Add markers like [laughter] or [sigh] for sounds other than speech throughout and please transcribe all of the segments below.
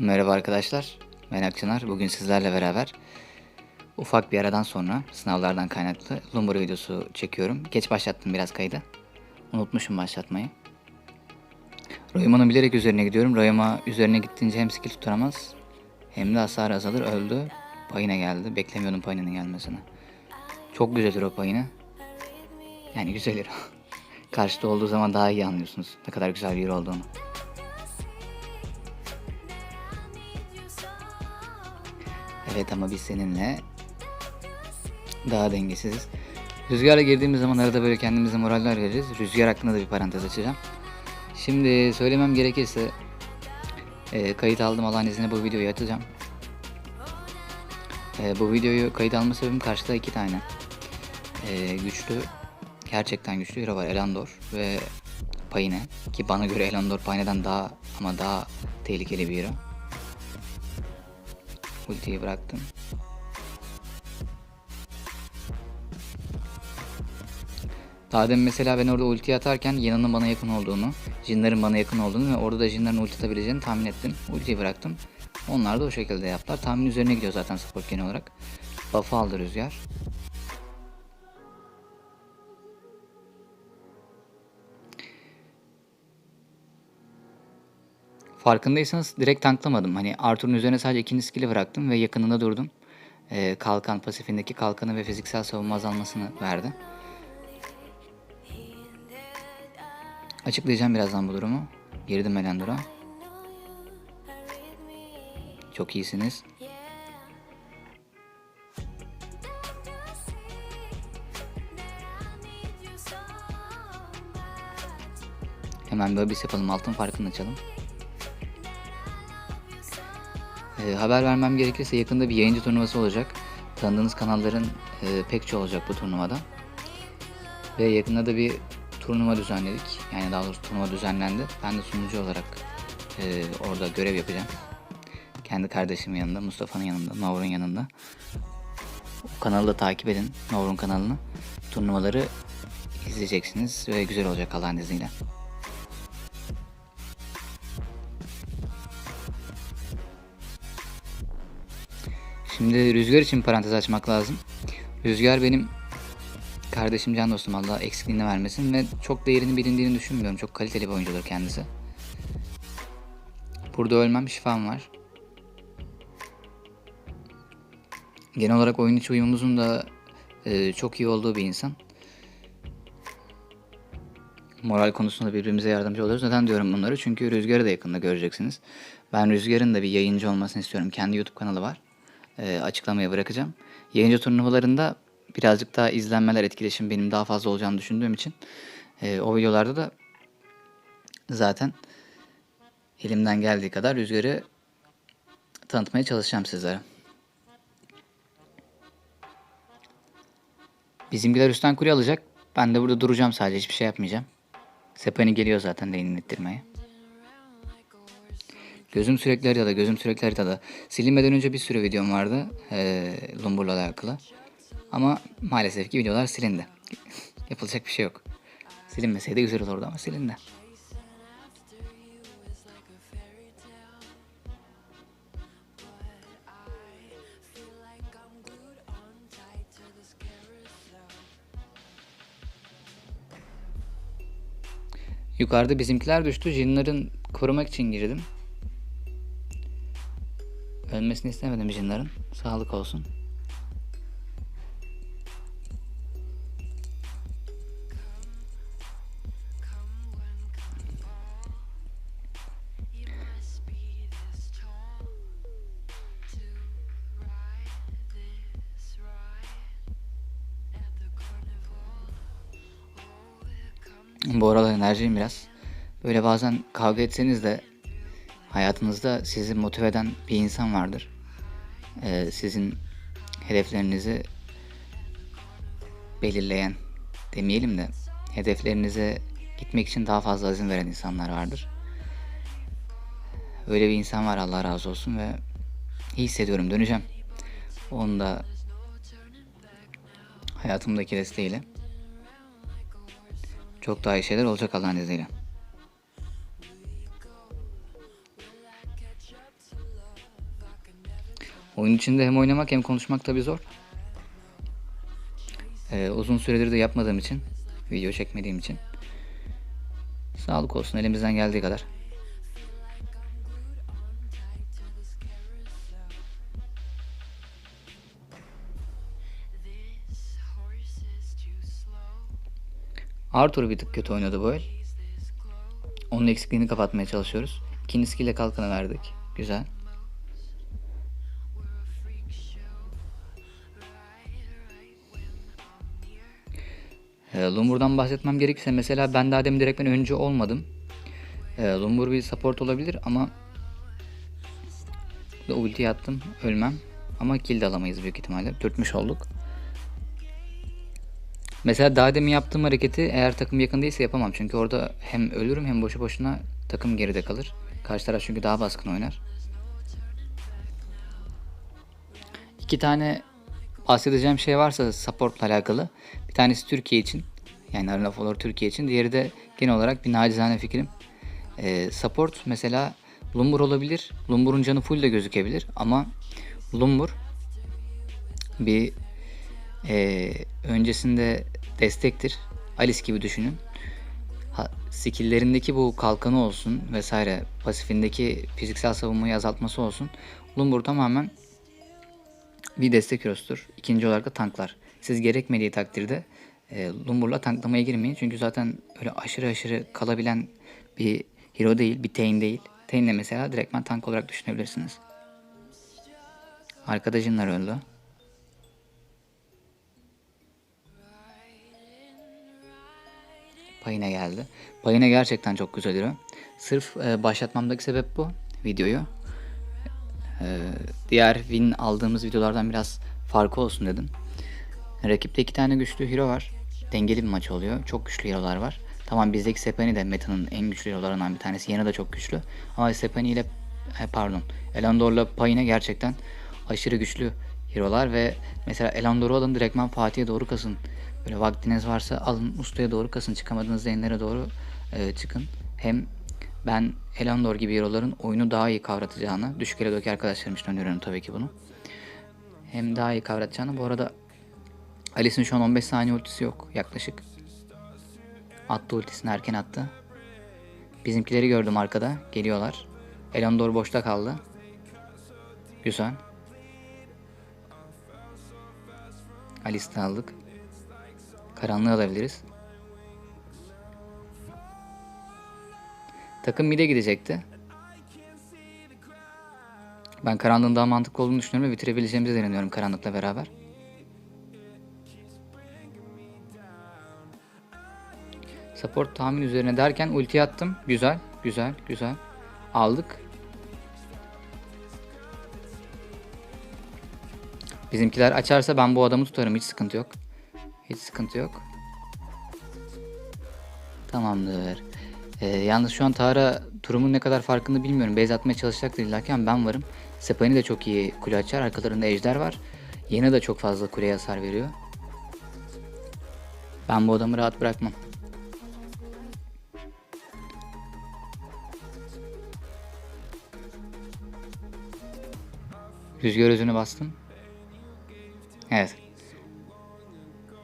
Merhaba arkadaşlar. Ben Akçınar. Bugün sizlerle beraber ufak bir aradan sonra sınavlardan kaynaklı Lumbur videosu çekiyorum. Geç başlattım biraz kaydı. Unutmuşum başlatmayı. Royama'nın bilerek üzerine gidiyorum. Royama üzerine gittiğince hem skill tutturamaz hem de hasar azalır. Öldü. Payına geldi. Beklemiyordum payının gelmesini. Çok güzeldir o payını. Yani güzelir. [laughs] Karşıda olduğu zaman daha iyi anlıyorsunuz ne kadar güzel bir yer olduğunu. Evet ama biz seninle daha dengesiziz. Rüzgara girdiğimiz zaman arada böyle kendimize moraller veririz. Rüzgar hakkında da bir parantez açacağım. Şimdi söylemem gerekirse e, kayıt aldım Allah'ın izniyle bu videoyu atacağım. E, bu videoyu kayıt alma sebebim karşıda iki tane e, güçlü, gerçekten güçlü hero var Elandor ve Payne ki bana göre Elandor Payne'den daha ama daha tehlikeli bir hero. Ultiyi bıraktım. Daha demin mesela ben orada ulti atarken yanının bana yakın olduğunu, Jinlerin bana yakın olduğunu ve orada da Jinlerin ulti atabileceğini tahmin ettim. Ultiyi bıraktım. Onlar da o şekilde yaptılar. Tahmin üzerine gidiyor zaten support genel olarak. Buff'ı aldı Rüzgar. Farkındaysanız direkt tanklamadım. Hani Arthur'un üzerine sadece ikinci skill'i bıraktım ve yakınında durdum. Ee, kalkan pasifindeki kalkanı ve fiziksel savunma azalmasını verdi. Açıklayacağım birazdan bu durumu. Girdim Elendor'a. Çok iyisiniz. Hemen bir abis yapalım. Altın farkını açalım. Ee, haber vermem gerekirse yakında bir yayıncı turnuvası olacak. Tanıdığınız kanalların e, pek çoğu olacak bu turnuvada. Ve yakında da bir turnuva düzenledik. Yani daha doğrusu turnuva düzenlendi. Ben de sunucu olarak e, orada görev yapacağım. Kendi kardeşimin yanında, Mustafa'nın yanında, Navr'un yanında. O kanalı da takip edin, Navr'un kanalını. Turnuvaları izleyeceksiniz ve güzel olacak Allah'ın izniyle. Şimdi Rüzgar için parantez açmak lazım. Rüzgar benim kardeşim can dostum Allah eksikliğini vermesin ve çok değerini bilindiğini düşünmüyorum. Çok kaliteli bir oyuncudur kendisi. Burada ölmem şifam var. Genel olarak oyun içi uyumumuzun da e, çok iyi olduğu bir insan. Moral konusunda birbirimize yardımcı oluyoruz. Neden diyorum bunları? Çünkü Rüzgar'ı da yakında göreceksiniz. Ben Rüzgar'ın da bir yayıncı olmasını istiyorum. Kendi YouTube kanalı var e, açıklamaya bırakacağım. Yayıncı turnuvalarında birazcık daha izlenmeler, etkileşim benim daha fazla olacağını düşündüğüm için e, o videolarda da zaten elimden geldiği kadar rüzgarı tanıtmaya çalışacağım sizlere. Bizimkiler üstten kule alacak. Ben de burada duracağım sadece hiçbir şey yapmayacağım. Sepani geliyor zaten lane'ini ittirmeye. Gözüm sürekli haritada, gözüm sürekli haritada. Silinmeden önce bir sürü videom vardı ee, Lumbur'la alakalı. Ama maalesef ki videolar silindi. [laughs] Yapılacak bir şey yok. Silinmeseydi güzel olurdu ama silindi. Yukarıda bizimkiler düştü. Jinlerin korumak için girdim. Ölmesini istemedim jinlerin. Sağlık olsun. Bu aralar enerjiyim biraz. Böyle bazen kavga etseniz de hayatınızda sizi motive eden bir insan vardır. Ee, sizin hedeflerinizi belirleyen demeyelim de hedeflerinize gitmek için daha fazla izin veren insanlar vardır. Öyle bir insan var Allah razı olsun ve iyi hissediyorum döneceğim. Onun da hayatımdaki desteğiyle çok daha iyi şeyler olacak Allah'ın izniyle. Oyun içinde hem oynamak hem konuşmak tabii zor. Ee, uzun süredir de yapmadığım için, video çekmediğim için. Sağlık olsun elimizden geldiği kadar. Arthur bir tık kötü oynadı bu el. Onun eksikliğini kapatmaya çalışıyoruz. İkinci skill ile kalkanı verdik. Güzel. E, Lumbur'dan bahsetmem gerekirse mesela ben daha demin direkt ben öncü olmadım. E, Lumbur bir support olabilir ama da ulti attım ölmem. Ama kill de alamayız büyük ihtimalle. Dürtmüş olduk. Mesela daha demin yaptığım hareketi eğer takım yakın değilse yapamam. Çünkü orada hem ölürüm hem boşu boşuna takım geride kalır. Karşı taraf çünkü daha baskın oynar. İki tane bahsedeceğim şey varsa supportla alakalı. Bir tanesi Türkiye için. Yani Arena Follower Türkiye için. Diğeri de genel olarak bir nacizane fikrim. Ee, support mesela Lumbur olabilir. Lumbur'un canı full de gözükebilir. Ama Lumbur bir e, öncesinde destektir. Alice gibi düşünün. Ha, skilllerindeki bu kalkanı olsun vesaire pasifindeki fiziksel savunmayı azaltması olsun. Lumbur tamamen bir destek hero'sudur. İkinci olarak da tanklar. Siz gerekmediği takdirde e, Lumbur'la tanklamaya girmeyin. Çünkü zaten öyle aşırı aşırı kalabilen bir hero değil, bir Tain değil. Tain'le mesela direktman tank olarak düşünebilirsiniz. Arkada Jinler öldü. Payına geldi. Payına gerçekten çok güzel hero. Sırf e, başlatmamdaki sebep bu videoyu. E, diğer win aldığımız videolardan biraz farkı olsun dedim. Rakipte iki tane güçlü hero var. Dengeli bir maç oluyor. Çok güçlü hero'lar var. Tamam bizdeki Sepani de metanın en güçlü hero'larından bir tanesi. Yana da çok güçlü. Ama Sepani ile e, pardon Elandor'la Payne gerçekten aşırı güçlü hero'lar ve mesela Elandor'u alın direktman Fatih'e doğru kasın. Böyle vaktiniz varsa alın ustaya doğru kasın. Çıkamadığınız lane'lere doğru e, çıkın. Hem ben Elandor gibi hero'ların oyunu daha iyi kavratacağını, düşük elodaki arkadaşlarım için öneriyorum tabii ki bunu. Hem daha iyi kavratacağını. Bu arada Alice'in şu an 15 saniye ultisi yok yaklaşık. Attı ultisini erken attı. Bizimkileri gördüm arkada. Geliyorlar. Elandor boşta kaldı. Güzel. Alice'de aldık. Karanlığı alabiliriz. Takım mid'e gidecekti. Ben karanlığın daha mantıklı olduğunu düşünüyorum ve bitirebileceğimize de inanıyorum karanlıkla beraber. Support tahmin üzerine derken ulti attım. Güzel, güzel, güzel. Aldık. Bizimkiler açarsa ben bu adamı tutarım. Hiç sıkıntı yok. Hiç sıkıntı yok. Tamamdır. Ee, yalnız şu an Tara durumun ne kadar farkında bilmiyorum. Base atmaya çalışacaktır ama ben varım. Sepani de çok iyi kule açar. Arkalarında ejder var. Yine de çok fazla kuleye hasar veriyor. Ben bu adamı rahat bırakmam. Rüzgar özünü bastım. Evet.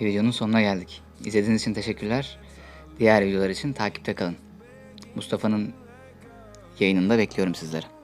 Bir videonun sonuna geldik. İzlediğiniz için teşekkürler. Diğer videolar için takipte kalın. Mustafa'nın yayınında bekliyorum sizleri.